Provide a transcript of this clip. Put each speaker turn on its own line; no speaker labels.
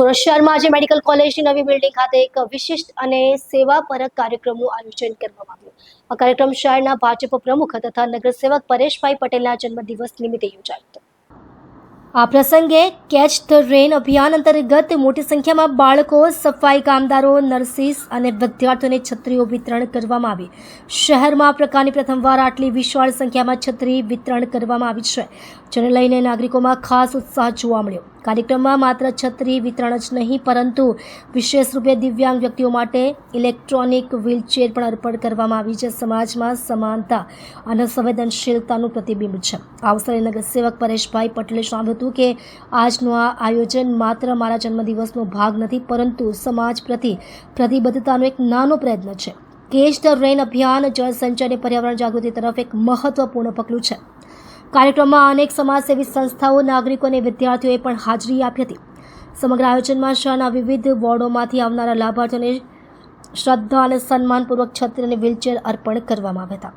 સુરત શહેરમાં આજે મેડિકલ કોલેજની નવી બિલ્ડિંગ ખાતે એક વિશિષ્ટ અને સેવાપરક કાર્યક્રમનું આયોજન કરવામાં આવ્યું. આ કાર્યક્રમ શહેરના ભાજપ પ્રમુખ તથા નગરસેવક પરેશભાઈ પટેલના જન્મદિવસ નિમિત્તે યોજાયો હતો. આ પ્રસંગે કેચ ધ રેન અભિયાન અંતર્ગત મોટી સંખ્યામાં બાળકો, સફાઈ કામદારો, નર્સિસ અને વિદ્યાર્થીઓને છત્રીઓ વિતરણ કરવામાં આવી. શહેરમાં પ્રકારની પ્રથમવાર આટલી વિશાળ સંખ્યામાં છત્રી વિતરણ કરવામાં આવી છે, જેને લઈને નાગરિકોમાં ખાસ ઉત્સાહ જોવા મળ્યો. કાર્યક્રમમાં માત્ર છત્રી વિતરણ જ નહીં, પરંતુ વિશેષ રૂપે દિવ્યાંગ વ્યક્તિઓ માટે ઇલેક્ટ્રોનિક વ્હીલચેર પણ અર્પણ કરવામાં આવી છે. સમાજમાં સમાનતા અને સંવેદનશીલતાનું પ્રતિબિંબ છે. આ અવસરે નગરસેવક પરેશભાઈ પટેલે જણાવ્યું હતું કે આજનું આ આયોજન માત્ર મારા જન્મદિવસનો ભાગ નથી, પરંતુ સમાજ પ્રતિ પ્રતિબદ્ધતાનો એક નાનો પ્રયત્ન છે. કેચ ધ રેન અભિયાન જળ સંચય અને પર્યાવરણ જાગૃતિ તરફ એક મહત્વપૂર્ણ પગલું છે. કાર્યક્રમમાં અનેક સમાજસેવી સંસ્થાઓ, નાગરિકો અને વિદ્યાર્થીઓએ પણ હાજરી આપી હતી. સમગ્ર આયોજનમાં શહેરના વિવિધ વોર્ડોમાંથી આવનારા લાભાર્થીઓને શ્રદ્ધા અને સન્માનપૂર્વક છત્રી અને વ્હીલચેર અર્પણ કરવામાં આવ્યા હતા.